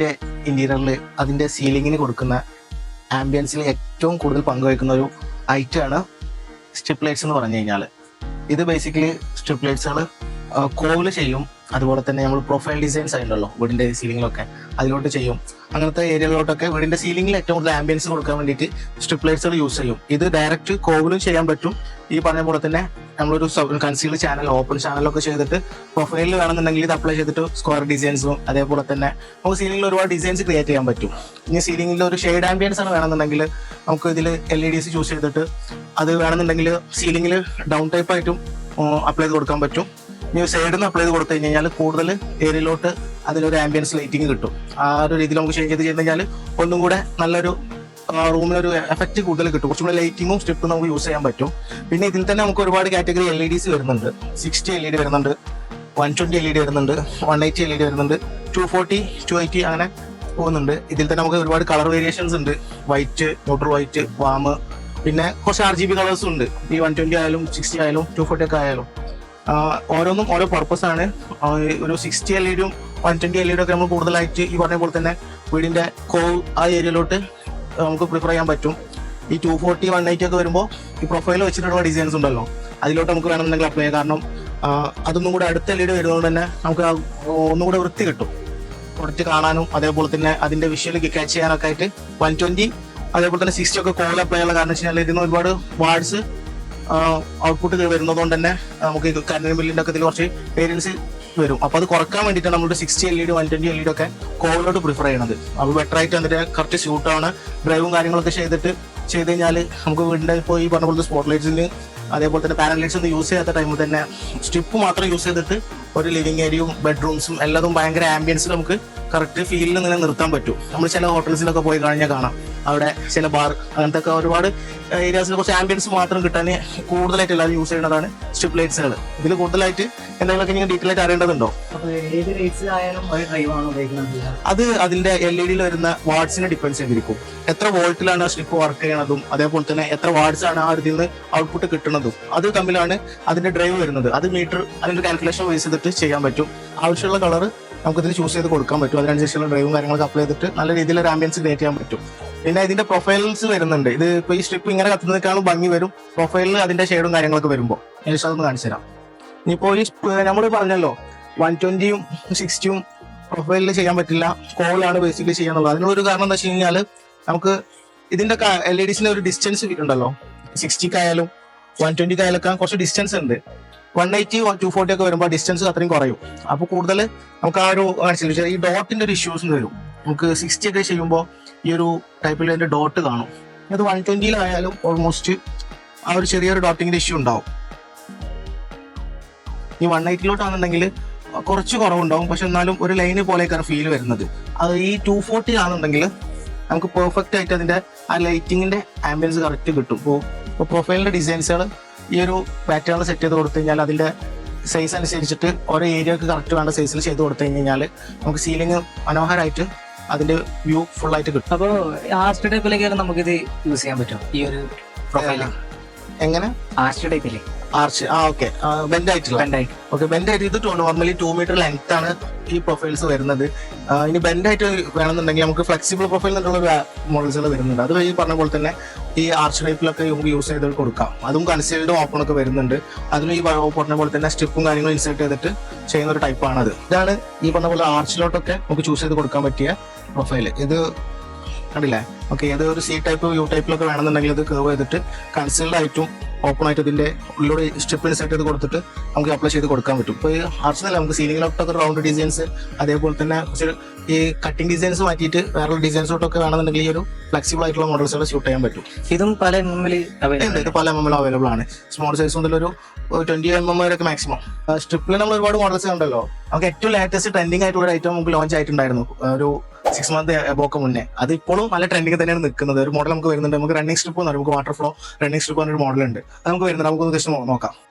വീടിന്റെ ഇന്റീരിയറിൽ അതിന്റെ സീലിങ്ങിന് കൊടുക്കുന്ന ആംബിയൻസിൽ ഏറ്റവും കൂടുതൽ പങ്കുവയ്ക്കുന്ന ഒരു ഐറ്റമാണ് സ്ട്രിപ്പ് ലൈറ്റ്സ് എന്ന് പറഞ്ഞു കഴിഞ്ഞാൽ ഇത് ബേസിക്കലി സ്ട്രിപ്പ് ലൈറ്റ്സുകൾ കോവിൽ ചെയ്യും. അതുപോലെ തന്നെ നമ്മൾ പ്രൊഫൈൽ ഡിസൈൻസ് ആയിട്ടുണ്ടല്ലോ വീടിന്റെ സീലിങ്ങിലൊക്കെ അതിലോട്ട് ചെയ്യും. അങ്ങനത്തെ ഏരിയകളിലോട്ടൊക്കെ വീടിന്റെ സീലിങ്ങിൽ ഏറ്റവും കൂടുതൽ ആംബിയൻസ് കൊടുക്കാൻ വേണ്ടിയിട്ട് സ്ട്രിപ്പ് ലൈറ്റ്സുകൾ യൂസ് ചെയ്യും. ഇത് ഡയറക്റ്റ് കോവിലും ചെയ്യാൻ പറ്റും. ഈ പറഞ്ഞ പോലെ തന്നെ നമ്മളൊരു കൺസീൽ ചാനൽ ഓപ്പൺ ചാനലൊക്കെ ചെയ്തിട്ട് പ്രൊഫൈലിൽ വേണമെന്നുണ്ടെങ്കിൽ ഇത് അപ്ലൈ ചെയ്തിട്ട് സ്ക്വയർ ഡിസൈൻസും അതേപോലെ തന്നെ നമുക്ക് സീലിംഗിൽ ഒരുപാട് ഡിസൈൻസ് ക്രിയേറ്റ് ചെയ്യാൻ പറ്റും. ഇനി സീലിംഗിൽ ഒരു ഷെയ്ഡ് ആംബിയൻസ് ആണ് വേണമെന്നുണ്ടെങ്കിൽ നമുക്ക് ഇതിൽ L E D C choose ചെയ്തിട്ട് അത് വേണമെന്നുണ്ടെങ്കിൽ സീലിംഗിൽ ഡൗൺ ടൈപ്പ് ആയിട്ടും അപ്ലൈ ചെയ്ത് കൊടുക്കാൻ പറ്റും. ഇനി സൈഡിൽ നിന്ന് അപ്ലൈ ചെയ്ത് കൊടുത്തു കഴിഞ്ഞാൽ കൂടുതൽ ഏരിയയിലോട്ട് അതിലൊരു ആംബിയൻസ് ലൈറ്റിംഗ് കിട്ടും. ആ ഒരു രീതിയിൽ നമുക്ക് ചേഞ്ച് ചെയ്ത് കഴിഞ്ഞാൽ ഒന്നും കൂടെ നല്ലൊരു റൂമിനൊരു എഫക്റ്റ് കൂടുതൽ കിട്ടും. കുറച്ചും കൂടെ ലൈറ്റിങ്ങും സ്ട്രിപ്പും നമുക്ക് യൂസ് ചെയ്യാൻ പറ്റും. പിന്നെ ഇതിൽ തന്നെ നമുക്ക് ഒരുപാട് കാറ്റഗറി എൽ ഇ ഡിസ് വരുന്നുണ്ട്. സിക്സ്റ്റി എൽ ഇ ഡി വരുന്നുണ്ട്. One twenty L E D വരുന്നുണ്ട്. One eighty L E D വരുന്നുണ്ട്. ടു ഫോർട്ടി ടു എയ്റ്റി അങ്ങനെ പോകുന്നുണ്ട്. ഇതിൽ തന്നെ നമുക്ക് ഒരുപാട് കളർ വേരിയേഷൻസ് ഉണ്ട്. വൈറ്റ് ന്യൂട്രൽ വൈറ്റ് വാമ് പിന്നെ കുറച്ച് ആർ ജി ബി കളേഴ്സും ഉണ്ട്. ഈ വൺ ട്വന്റി ആയാലും സിക്സ്റ്റി ആയാലും ടു ഫോർട്ടി ഒക്കെ ആയാലും. ഓരോന്നും ഓരോ പർപ്പസ് ആണ്. ഒരു സിക്സ്റ്റി എൽ ഇ ഡിയും one twenty L E D ഒക്കെ നമ്മൾ കൂടുതലായിട്ട് ഈ പറഞ്ഞ പോലെ തന്നെ വീടിന്റെ കോ ആ ഏരിയയിലോട്ട് നമുക്ക് പ്രിഫർ ചെയ്യാൻ പറ്റും. ഈ ടു ഫോർട്ടി വൺ എയ്റ്റി ഒക്കെ വരുമ്പോൾ ഈ പ്രൊഫൈൽ വെച്ചിട്ടുള്ള ഡിസൈൻസ് ഉണ്ടല്ലോ. അതിലോട്ട് നമുക്ക് വേണമെന്നുണ്ടെങ്കിൽ അപ്ലൈ ചെയ്യാം. കാരണം അതൊന്നും കൂടെ അടുത്ത എൽ ഇ ഡി വരുന്നതുകൊണ്ട് തന്നെ നമുക്ക് ഒന്നും കൂടെ വൃത്തി കിട്ടും. പ്രൊഡക്റ്റ് കാണാനും അതേപോലെ തന്നെ അതിന്റെ വിഷ്വൽ ക്യാച്ച് ചെയ്യാനൊക്കെ ആയിട്ട് വൺ ട്വന്റി അതേപോലെ തന്നെ സിക്സ്റ്റി ഒക്കെ കോൾ അപ്ലൈ ചെയ്യാനുള്ള കാരണം വെച്ചാൽ ഇതിന് ഒരുപാട് വാർഡ്സ് ഔട്ട്പുട്ട് വരുന്നതുകൊണ്ട് തന്നെ നമുക്ക് ഇത് ബില്ലിന്റെ ഒക്കെ കുറച്ച് വേരിയൻസ് വരും. അപ്പൊ അത് കുറയ്ക്കാൻ വേണ്ടിയിട്ടാണ് നമ്മൾ sixty L E D one twenty L E D ഒക്കെ കോവിലോട്ട് പ്രിഫർ ചെയ്യണത്. അപ്പോൾ ബെറ്റർ ആയിട്ട് എന്നിട്ട് കറക്റ്റ് സ്യൂട്ടാണ് ഡ്രൈവും കാര്യങ്ങളൊക്കെ ചെയ്തിട്ട് ചെയ്ത് കഴിഞ്ഞാൽ നമുക്ക് വീടിന്റെ ഇപ്പോൾ ഈ പറഞ്ഞ പോലത്തെ സ്പോട്ട് ലൈറ്റ്സിന് അതേപോലെ തന്നെ പാനൽ ലൈറ്റ്സ് ഒന്നും യൂസ് ചെയ്യാത്ത ടൈമിൽ തന്നെ സ്ട്രിപ്പ് മാത്രം യൂസ് ചെയ്തിട്ട് ഒരു ലിവിംഗ് ഏരിയയും ബെഡ്റൂംസും എല്ലാതും ഭയങ്കര ആംബിയൻസ് നമുക്ക് കറക്റ്റ് ഫീലിൽ നിന്ന് നിർത്താൻ പറ്റും. നമ്മൾ ചില ഹോട്ടൽസിലൊക്കെ പോയി കഴിഞ്ഞാൽ കാണാം. അവിടെ ചില ബാർ അങ്ങനത്തെ ഒക്കെ ഒരുപാട് ഏരിയാസിൽ കുറച്ച് ആംബിയൻസ് മാത്രം കിട്ടാൻ കൂടുതലായിട്ട് എല്ലാവരും യൂസ് ചെയ്യുന്നതാണ് സ്ട്രിപ്പ് ലൈറ്റ്സുകൾ ഇതിൽ കൂടുതലായിട്ട് എന്തെങ്കിലുമൊക്കെ നിങ്ങൾ ഡീറ്റെയിൽ ആയിട്ട് അറിയേണ്ടതുണ്ടോ? അത് അതിന്റെ എൽ ഇ ഡിയിൽ വരുന്ന വാട്സിനെ ഡിപ്പെൻഡ് ചെയ്തിരിക്കും. എത്ര വോൾട്ടിലാണ് ആ സ്ട്രിപ്പ് വർക്ക് ചെയ്യണതും അതേപോലെ തന്നെ എത്ര വാട്സ് ആണ് ആ ഇതിൽ നിന്ന് ഔട്ട്പുട്ട് കിട്ടുന്നതും അത് തമ്മിലാണ് അതിന്റെ ഡ്രൈവ് വരുന്നത്. അത് മീറ്റർ അതിന്റെ കാൽക്കുലേഷൻ ബേസ് ചെയ്തിട്ട് ചെയ്യാൻ പറ്റും. ആവശ്യമുള്ള കളർ നമുക്ക് ഇതിൽ ചൂസ് ചെയ്ത് കൊടുക്കാൻ പറ്റും. അതിനനുസരിച്ചുള്ള ഡ്രൈവും കാര്യങ്ങളൊക്കെ അപ്ലൈ ചെയ്തിട്ട് നല്ല രീതിയിൽ ഒരു ആംബിയൻസ് ക്രിയേറ്റ് ചെയ്യാൻ പറ്റും. പിന്നെ ഇതിന്റെ പ്രൊഫൈൽസ് വരുന്നുണ്ട്. ഇത് ഇപ്പൊ ഈ സ്ട്രിപ്പ് ഇങ്ങനെ കത്തുന്നതിനേക്കാളും ഭംഗി വരും. പ്രൊഫൈലിൽ അതിന്റെ ഷെയ്ഡും കാര്യങ്ങളൊക്കെ വരുമ്പോൾ ഞാൻ അതൊന്ന് കാണിച്ചു തരാം. ഇനിയിപ്പോ ഈ നമ്മൾ പറഞ്ഞല്ലോ വൺ ട്വന്റിയും സിക്സ്റ്റിയും പ്രൊഫൈലിൽ ചെയ്യാൻ പറ്റില്ല. കോളാണ് ബേസിക്കലി ചെയ്യാനുള്ളത്. അതിനുള്ള ഒരു കാരണം എന്താ വെച്ച് കഴിഞ്ഞാൽ നമുക്ക് ഇതിന്റെ എൽ ഇ ഡിസിന്റെ ഒരു ഡിസ്റ്റൻസ് ഉണ്ടല്ലോ. സിക്സ്റ്റിക്കായാലും വൺ ട്വന്റിക്കായാലൊക്കെ കുറച്ച് ഡിസ്റ്റൻസ് ഉണ്ട്. വൺ എയ്റ്റി ടു ഫോർട്ടി ഒക്കെ വരുമ്പോൾ ഡിസ്റ്റൻസ് അത്രയും കുറയും. അപ്പോൾ കൂടുതൽ നമുക്ക് ആ ഒരു കാണിച്ചില്ല ഈ ഡോട്ടിന്റെ ഒരു ഇഷ്യൂസ് വരും. നമുക്ക് സിക്സ്റ്റി ഒക്കെ ചെയ്യുമ്പോൾ ഈ ഒരു ടൈപ്പിൽ അതിന്റെ ഡോട്ട് കാണും. അത് വൺ ട്വന്റിയിലായാലും ഓൾമോസ്റ്റ് ആ ഒരു ചെറിയൊരു ഡോട്ടിങ്ങിന്റെ ഇഷ്യൂ ഉണ്ടാവും. ഈ വൺ എയ്റ്റിലോട്ടാണെന്നുണ്ടെങ്കിൽ കുറച്ച് കുറവുണ്ടാവും. പക്ഷെ എന്നാലും ഒരു ലൈന് പോലെയൊക്കെയാണ് ഫീൽ വരുന്നത്. അത് ഈ ടു ഫോർട്ടി ആണെന്നുണ്ടെങ്കിൽ നമുക്ക് പെർഫെക്റ്റ് ആയിട്ട് അതിന്റെ ആ ലൈറ്റിങ്ങിന്റെ ആംബിയൻസ് കറക്റ്റ് കിട്ടും. ഇപ്പോൾ പ്രൊഫൈലിന്റെ ഡിസൈൻസുകൾ ഈ ഒരു പാറ്റേണിൽ സെറ്റ് ചെയ്ത് കൊടുത്തു കഴിഞ്ഞാൽ അതിന്റെ സൈസ് അനുസരിച്ചിട്ട് ഓരോ ഏരിയക്ക് കറക്റ്റ് വേണ്ട സൈസിൽ ചെയ്ത് കൊടുത്തു കഴിഞ്ഞാൽ നമുക്ക് സീലിംഗ് മനോഹരമായിട്ട് അതിന്റെ വ്യൂ ഫുൾ ആയിട്ട് കിട്ടും. അപ്പൊ ആർട്ട് ടൈപ്പിലേക്കാണ് നമുക്കിത് യൂസ് ചെയ്യാൻ പറ്റും ഈ ഒരു പ്രൊഫൈൽ എങ്ങനെ? ആർച്ച് ആർച്ച് ആ ഓക്കെ. ബെൻഡ് ആയിട്ടുള്ള ഓക്കെ ബെൻഡ് ആയിട്ട് ഇത് നോർമലി ടു മീറ്റർ ലെങ്ത് ആണ് ഈ പ്രൊഫൈൽസ് വരുന്നത്. ഇനി ബെൻഡ് ആയിട്ട് വേണമെന്നുണ്ടെങ്കിൽ നമുക്ക് ഫ്ലെക്സിബിൾ പ്രൊഫൈൽ എന്നുള്ള മോഡൽസുകൾ വരുന്നുണ്ട്. അത് ഈ പറഞ്ഞ പോലെ തന്നെ ഈ ആർച്ച് ടൈപ്പിലൊക്കെ നമുക്ക് യൂസ് ചെയ്ത് കൊടുക്കാം. അതും കൺസീൽഡ് ഓപ്പൺ ഒക്കെ വരുന്നുണ്ട്. അതിലും ഈ പറഞ്ഞ പോലെ തന്നെ സ്റ്റിപ്പും കാര്യങ്ങളും ഇൻസേർട്ട് ചെയ്തിട്ട് ചെയ്യുന്ന ഒരു ടൈപ്പാണ് അത് ഇതാണ് ഈ പറഞ്ഞ പോലെ ആർച്ചിലോട്ടൊക്കെ നമുക്ക് ചൂസ് ചെയ്ത് കൊടുക്കാൻ പറ്റിയ പ്രൊഫൈൽ ഇത് കണ്ടില്ലേ? ഓക്കെ അത് ഒരു സി ടൈപ്പ് യു ടൈപ്പിലൊക്കെ വേണമെന്നുണ്ടെങ്കിൽ ഇത് കർവ് ചെയ്തിട്ട് കൺസീൽഡ് ആയിട്ടും ഓപ്പൺ ആയിട്ട് ഇതിന്റെ ഉള്ളിലൂടെ സ്റ്റെപ്പ് സെറ്റ് ചെയ്ത് കൊടുത്തിട്ട് നമുക്ക് അപ്ലൈ ചെയ്ത് കൊടുക്കാൻ പറ്റും. ഇപ്പോൾ ഈ ആർട്സിനല്ല നമുക്ക് സീലിംഗിലോട്ടൊക്കെ റൗണ്ട് ഡിസൈൻസ് അതേപോലെ തന്നെ കുറച്ച് ഈ കട്ടിംഗ് ഡിസൈൻസ് മാറ്റിയിട്ട് വേറെ ഡിസൈൻസോട്ടൊക്കെ വേണമെന്നുണ്ടെങ്കിൽ ഈ ഒരു ഫ്ലെക്സിബിൾ ആയിട്ടുള്ള മോഡൽസ് ഷൂട്ട് ചെയ്യാൻ പറ്റും. ഇതും പല എം എമ്മിൽ ഇത് പല എം എം അവൈലബിൾ ആണ്. സ്മോൾ സൈസ് മുതൽ ഒരു ട്വന്റി എം എം വരെയൊക്കെ മാക്സിമം സ്ട്രിപ്പിൽ നമ്മൾ ഒരുപാട് മോഡൽസ് ഉണ്ടല്ലോ നമുക്ക് ഏറ്റവും ലേറ്റസ്റ്റ് ട്രെൻഡിങ് ആയിട്ടുള്ള ഒരു ഐറ്റം നമുക്ക് ലോഞ്ച് ആയിട്ടുണ്ടായിരുന്നു. ഒരു സിക്സ് മന്ത് എബോക്ക് മുന്നേ. അത് ഇപ്പോഴും നല്ല ട്രെൻഡിങ് തന്നെയാണ് നിൽക്കുന്നത് ഒരു മോഡൽ നമുക്ക് വരുന്നുണ്ട്. നമുക്ക് റണ്ണിങ് സ്ട്രിപ്പ് എന്ന് നമുക്ക് വാട്ടർ ഫ്ലോ റണ്ണിങ് സ്ട്രിപ്പ് എന്നൊരു മോഡൽ ഉണ്ട്. അത് നമുക്ക് വരുന്നുണ്ട്. നമുക്ക് ജസ്റ്റ് നോക്കാം.